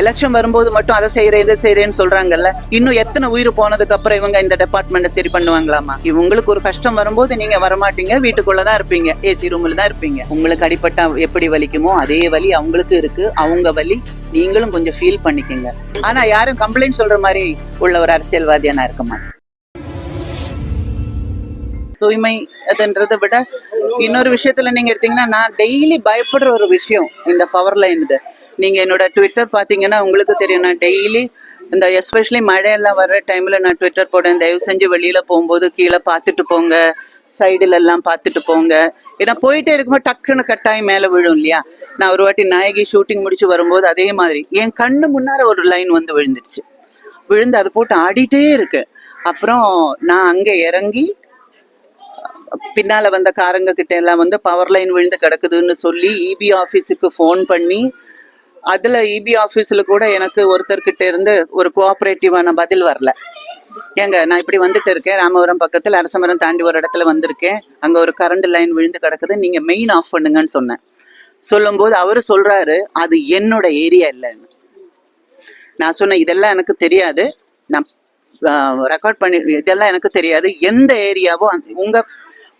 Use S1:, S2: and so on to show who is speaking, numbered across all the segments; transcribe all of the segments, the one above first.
S1: Election வரும்போது மட்டும் அதை செய்யறேன் இதை செய்யறேன்னு சொல்றாங்கல்ல. இன்னும் எத்தனை உயிர் போனதுக்கு அப்புறம் இவங்க இந்த டிபார்ட்மெண்ட்டை சரி பண்ணுவாங்களாமா? இவங்களுக்கு ஒரு கஷ்டம் வரும்போது நீங்க வரமாட்டீங்க வீட்டுக்குள்ளதான் இருப்பீங்க. ஏசி ரூம்ல தான் இருப்பீங்க. உங்களுக்கு அடிப்பட்டா எப்படி வலிக்குமோ அதே வலி அவங்களுக்கு இருக்கு. அவங்க வலி நீங்களும் கொஞ்சம் ஃபீல் பண்ணிக்கங்க. ஆனா யாரும் கம்ப்ளைண்ட் சொல்ற மாதிரி உள்ள ஒரு அரசியல்வாதியா நான் இருக்க மாட்டேன். தூய்மை அதுன்றதை விட இன்னொரு விஷயத்துல நீங்க எடுத்தீங்கன்னா நான் டெய்லி பயப்படுற ஒரு விஷயம் இந்த பவர் லைன் இது. நீங்க என்னோட ட்விட்டர் பாத்தீங்கன்னா உங்களுக்கு தெரியும். நான் டெய்லி இந்த எஸ்பெஷலி மழையெல்லாம் வர்ற டைம்ல நான் ட்விட்டர் போடுறேன் தயவு செஞ்சு வெளியில போகும்போது கீழே பார்த்துட்டு போங்க. சைடுல எல்லாம் பார்த்துட்டு போங்க. ஏன்னா போயிட்டே இருக்கும்போது டக்குன்னு கட்டாயம் மேல விழும் இல்லையா? நான் ஒரு வாட்டி நாயகி ஷூட்டிங் முடிச்சு வரும்போது அதே மாதிரி. என் கண்ணு முன்னார ஒரு லைன் வந்து விழுந்துருச்சு. விழுந்து அதை போட்டு ஆடிட்டே இருக்கு அப்புறம் நான் அங்கே இறங்கி பின்னால வந்த காரங்க கிட்ட எல்லாம் வந்து பவர் லைன் விழுந்து கிடக்குதுன்னு சொல்லி இபி ஆஃபீஸுக்கு ஃபோன் பண்ணி அதுல இபி ஆபீஸ்ல கூட எனக்கு ஒருத்தர்கிட்ட இருந்து ஒரு கோஆபரேட்டிவான பதில் வரல. ஏங்க நான் இப்படி வந்துட்டு இருக்கேன். ராமபுரம் பக்கத்துல அரசமரம் தாண்டி ஒரு இடத்துல வந்திருக்கேன். அங்க ஒரு கரண்ட் லைன் விழுந்து கிடக்குது. நீங்க மெயின் ஆஃப் பண்ணுங்கன்னு சொன்னேன். சொல்லும்போது அவரு சொல்றாரு அது என்னோட ஏரியா இல்லைன்னு. நான் சொன்னேன் இதெல்லாம் எனக்கு தெரியாது. நான் ரெக்கார்ட் பண்ணி இதெல்லாம் எனக்கு தெரியாது. எந்த ஏரியாவோ உங்க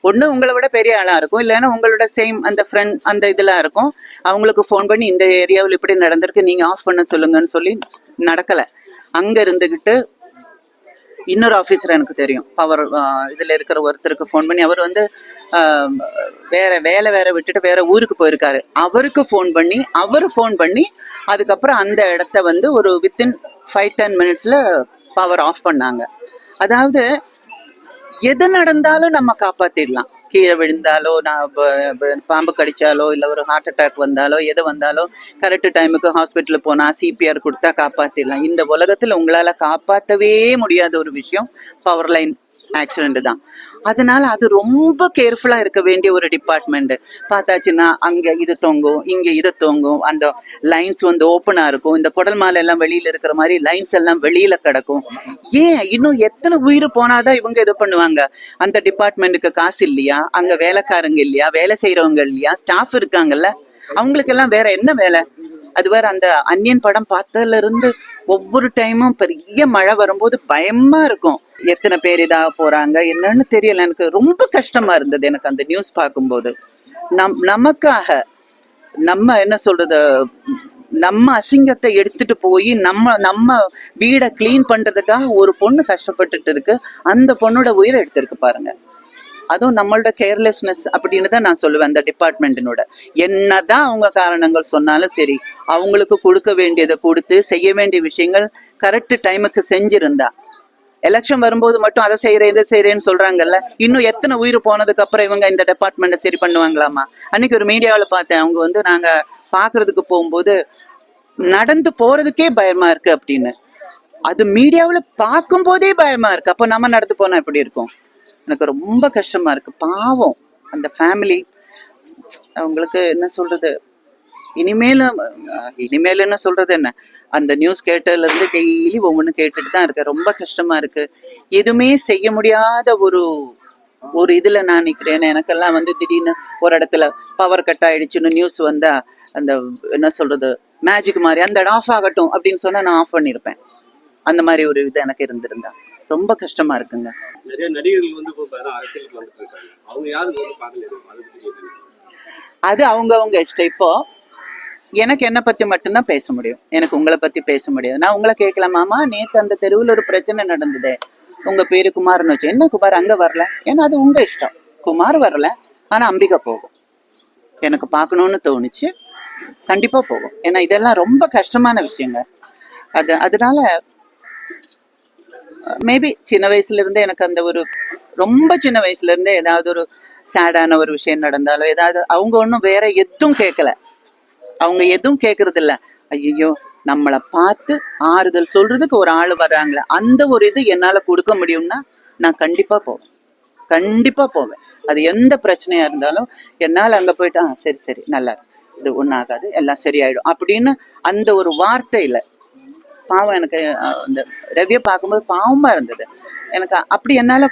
S1: ஒன்று உங்களை விட பெரிய ஆளாக இருக்கும். இல்லைன்னா உங்களோட சேம் அந்த ஃப்ரெண்ட் அந்த இதெல்லாம் இருக்கும். அவங்களுக்கு ஃபோன் பண்ணி இந்த ஏரியாவில் இப்படி நடந்திருக்கு நீங்கள் ஆஃப் பண்ண சொல்லுங்கன்னு சொல்லி நடக்கலை. அங்கே இருந்துக்கிட்டு இன்னொரு ஆஃபீஸர் எனக்கு தெரியும். பவர் இதில் இருக்கிற ஒருத்தருக்கு ஃபோன் பண்ணி அவர் வந்து வேற வேலை வேற விட்டுட்டு வேற ஊருக்கு போயிருக்காரு. அவருக்கு ஃபோன் பண்ணி அவர் ஃபோன் பண்ணி அதுக்கப்புறம் அந்த இடத்த வந்து ஒரு வித்தின் ஃபைவ் டென் மினிட்ஸில் பவர் ஆஃப் பண்ணாங்க. அதாவது எது நடந்தாலும் நம்ம காப்பாத்திடலாம். கீழே விழுந்தாலோ நான் பாம்பு கடிச்சாலோ இல்லை ஒரு ஹார்ட் அட்டாக் வந்தாலோ எது வந்தாலோ கரெக்ட் டைமுக்கு ஹாஸ்பிட்டல் போனா சிபிஆர் கொடுத்தா காப்பாத்திடலாம். இந்த உலகத்துல உங்களால காப்பாற்றவே முடியாத ஒரு விஷயம் பவர் லைன் ஆக்சிடென்ட் தான். அதனால அது ரொம்ப கேர்ஃபுல்லா இருக்க வேண்டிய ஒரு டிபார்ட்மெண்ட் பார்த்தாச்சுன்னா அங்க இது தொங்கும் இங்க இது தொங்கும். அந்த லைன்ஸ் வந்து ஓப்பனா இருக்கும். இந்த குடல் மாலை எல்லாம் வெளியில இருக்கிற மாதிரி லைன்ஸ் எல்லாம் வெளியில கிடக்கும். ஏன்? இன்னும் எத்தனை உயிர் போனாதான் இவங்க இது பண்ணுவாங்க? அந்த டிபார்ட்மெண்ட்டுக்கு காசு இல்லையா? அங்க வேலைக்காரங்க இல்லையா? வேலை செய்யறவங்க இல்லையா? ஸ்டாஃப் இருக்காங்கல்ல. அவங்களுக்கு எல்லாம் வேற என்ன வேலை? அது வேற அந்த அன்னியன் படம் பார்த்ததுல இருந்து ஒவ்வொரு டைமும் பெரிய மழை வரும்போது பயமா இருக்கும். எத்தனை பேர் இதாக போறாங்க என்னன்னு தெரியல. எனக்கு ரொம்ப கஷ்டமா இருந்தது எனக்கு அந்த நியூஸ் பார்க்கும்போது. நம் நமக்காக நம்ம என்ன சொல்றது நம்ம அசிங்கத்தை எடுத்துட்டு போய் நம்ம நம்ம வீடை க்ளீன் பண்றதுக்காக ஒரு பொண்ணு கஷ்டப்பட்டுட்டு இருக்கு. அந்த பொண்ணோட உயிரை எடுத்திருக்கு பாருங்க. அதுவும் நம்மளோட கேர்லெஸ்னஸ் அப்படின்னு தான் நான் சொல்லுவேன் அந்த டிபார்ட்மெண்ட்டினோட என்னதான் அவங்க காரணங்கள் சொன்னாலும் சரி அவங்களுக்கு கொடுக்க வேண்டியதை கொடுத்து செய்ய வேண்டிய விஷயங்கள் கரெக்ட் டைமுக்கு செஞ்சிருந்தா. எலெக்ஷன் வரும்போது மட்டும் அதை செய்யறேன் இதை செய்யறேன்னு சொல்றாங்கல்ல. இன்னும் எத்தனை உயிர் போனதுக்கு அப்புறம் இவங்க இந்த டிபார்ட்மெண்ட்டை சரி பண்ணுவாங்களாமா? அன்னைக்கு ஒரு மீடியாவில் பார்த்தேன் அவங்க வந்து நாங்க பாக்குறதுக்கு போகும்போது நடந்து போறதுக்கே பயமா இருக்கு அப்படின்னு. அது மீடியாவில் பார்க்கும் போதே பயமா இருக்கு. அப்போ நம்ம நடந்து போனா எப்படி இருக்கும்? எனக்கு ரொம்ப கஷ்டமா இருக்கு. பாவம். அந்த ஃபேமிலி அவங்களுக்கு என்ன சொல்றது? இனிமேல் அஹ், இனிமேல் என்ன சொல்றது என்ன? அந்த நியூஸ் கேட்டதுல இருந்து டெய்லி ஒவ்வொன்று கேட்டுட்டு தான் இருக்கேன். ரொம்ப கஷ்டமா இருக்கு. எதுவுமே செய்ய முடியாத ஒரு ஒரு இதுல நான் நிக்கிறேன். எனக்கெல்லாம் வந்து திடீர்னு ஒரு இடத்துல பவர் கட் ஆயிடுச்சுன்னு நியூஸ் வந்தா அந்த என்ன சொல்றது மேஜிக் மாதிரி அந்த இடம் ஆஃப் ஆகட்டும் அப்படின்னு சொன்னா நான் ஆஃப் பண்ணியிருப்பேன் அந்த மாதிரி ஒரு இது எனக்கு இருந்திருந்தா. ரொம்ப கஷ்டமா இருக்குங்க.
S2: நிறைய நடிகர்கள் வந்து அவங்க யாரும் அது
S1: அவங்கவங்க இஷ்டம். இப்போ எனக்கு என்ன பத்தி மட்டும்தான் பேச முடியும். எனக்கு உங்களை பத்தி பேச முடியாது. நான் உங்களை கேட்கலாமாமா நேத்து அந்த தெருவில் ஒரு பிரச்சனை நடந்ததே. உங்க பேரு குமார்னு வச்சு. என்ன குமார் அங்க வரல? ஏன்னா அது உங்க இஷ்டம். குமார் வரல ஆனா அம்பிகா போகும். எனக்கு பார்க்கணும்னு தோணுச்சு. கண்டிப்பா போகும். ஏன்னா இதெல்லாம் ரொம்ப கஷ்டமான விஷயங்க. அது அதனால மேபி சின்ன வயசுல இருந்தே எனக்கு அந்த ஒரு ரொம்ப சின்ன வயசுல இருந்தே ஏதாவது ஒரு சேடான ஒரு விஷயம் நடந்தாலோ ஏதாவது அவங்க ஒன்றும் வேற எதுவும் கேட்கல. அவங்க எதுவும் கேட்கறது இல்ல ஐயோ நம்மளை பார்த்து ஆறுதல் சொல்றதுக்கு ஒரு ஆள் வர்றாங்களே அந்த ஒரு இது என்னால கொடுக்க முடியும்னா நான் கண்டிப்பா போவேன். கண்டிப்பா போவேன். அது எந்த பிரச்சனையா இருந்தாலும் என்னால அங்க போயிட்டா சரி சரி நல்லா இது இது ஆகாது எல்லாம் சரியாயிடும். அப்படின்னு அந்த ஒரு வார்த்தையில பாவம் எனக்கு அந்த ரவிய ரவியை பார்க்கும்போது பாவமா இருந்தது. எனக்கு அப்படி என்னால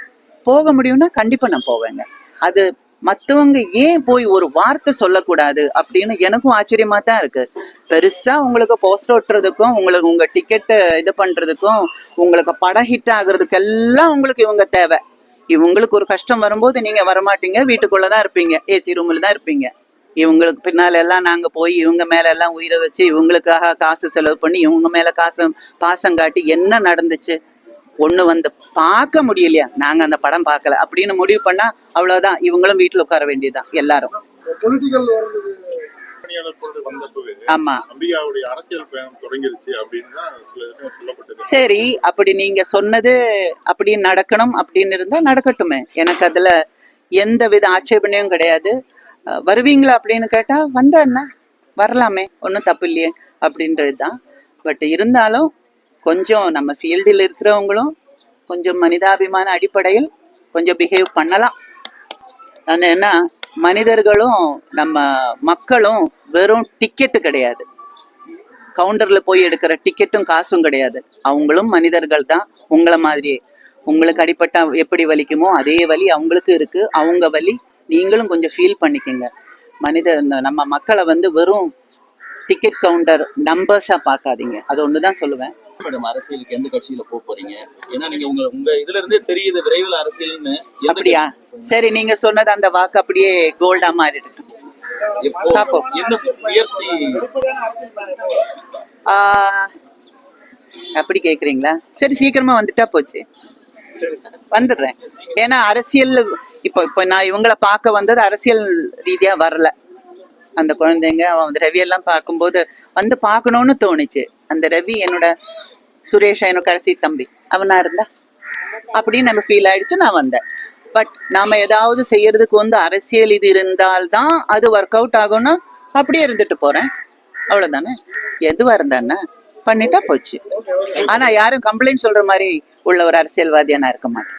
S1: போக முடியும்னா கண்டிப்பா நான் போவேங்க. அது மற்றவங்க ஏன் போய் ஒரு வார்த்தை சொல்லக்கூடாது அப்படின்னு எனக்கும் ஆச்சரியமா தான் இருக்கு. பெருசா உங்களுக்கு போஸ்டர் ஒட்டுறதுக்கும் உங்களுக்கு உங்க டிக்கெட்டை இது பண்றதுக்கும் உங்களுக்கு படம் ஹிட் ஆகுறதுக்கு எல்லாம் உங்களுக்கு இவங்க தேவை. இவங்களுக்கு ஒரு கஷ்டம் வரும்போது நீங்க வரமாட்டீங்க வீட்டுக்குள்ளதான் இருப்பீங்க ஏசி ரூம்ல தான் இருப்பீங்க. இவங்களுக்கு பின்னால் எல்லாம் நாங்க போய் இவங்க மேல எல்லாம் உயிரை வச்சு இவங்களுக்காக காசு செலவு பண்ணி இவங்க மேல காசு பாசம் காட்டி என்ன நடந்துச்சு? ஒண்ணு வந்து பார்க்க முடியலையா? நாங்க அந்த படம் பார்க்கல. அப்படின்னு முடிவு பண்ணா அவ்வளவுதான். இவங்களும் வீட்டுல உட்கார வேண்டியதுதான் எல்லாரும். சரி அப்படி நீங்க சொன்னது அப்படி நடக்கணும் அப்படின்னு இருந்தா நடக்கட்டுமே. எனக்கு அதுல எந்த வித ஆட்சேபனையும் கிடையாது. வருவீங்களா அப்படின்னு கேட்டா வந்தா என்ன வரலாமே ஒன்றும் தப்பு இல்லையே அப்படின்றது தான் பட் இருந்தாலும் கொஞ்சம் நம்ம ஃபீல்டில் இருக்கிறவங்களும் கொஞ்சம் மனிதாபிமான அடிப்படையில் கொஞ்சம் பிஹேவ் பண்ணலாம். அது என்ன? மனிதர்களும் நம்ம மக்களும் வெறும் டிக்கெட்டு கிடையாது. கவுண்டர்ல போய் எடுக்கிற டிக்கெட்டும் காசும் கிடையாது. அவங்களும் மனிதர்கள் தான். உங்களை மாதிரியே. உங்களுக்கு அடிப்பட்டா எப்படி வலிக்குமோ அதே வலி அவங்களுக்கு இருக்கு. அவங்க வலி நீங்களும் கொஞ்சம் ஃபீல் பண்ணிக்கங்க. மனித நம்ம மக்களை வந்து வெறும் டிக்கெட் கவுண்டர் நம்பர்ஸா பார்க்காதீங்க. அது ஒண்ணுதான் சொல்லுவேன்.
S3: மேடம் அரசியலுக்கு எந்த கட்சியில போக போறீங்க? ஏன்னா நீங்க உங்க உங்க இதுல இருந்தே தெரியுது விரைவில் அரசியல்னு.
S1: அப்படியா? சரி நீங்க சொன்னது அந்த வாக்கு அப்படியே கோல்டா பாப்போம்.
S3: என்ன முயற்சி?
S1: அப்படி கேக்குறீங்களா? சரி சீக்கிரமா வந்துட்டா போச்சு. வந்துடுறேன். ஏன்னா அரசியல் இப்போ இப்போ நான் இவங்கள பார்க்க வந்தது அரசியல் ரீதியா வரல. அந்த குழந்தைங்க அவன் வந்து ரவி எல்லாம் பார்க்கும்போது வந்து பார்க்கணும்னு தோணுச்சு. அந்த ரவி என்னோட சுரேஷ் எனக்கு கடைசி தம்பி. அவனா இருந்தா? அப்படின்னு நம்ம ஃபீல் ஆயிடுச்சு நான் வந்தேன். பட் நாம ஏதாவது செய்யறதுக்கு வந்து அரசியல் இது இருந்தால்தான் அது ஒர்க் அவுட் ஆகும்னா அப்படியே இருந்துட்டு போறேன். அவ்வளவுதானே? எதுவா இருந்தானே பண்ணிட்டா போச்சு. ஆனா யாரும் கம்ப்ளைண்ட் சொல்ற மாதிரி உள்ள ஒரு அரசியல்வாதியா நான் இருக்க மாட்டேன்.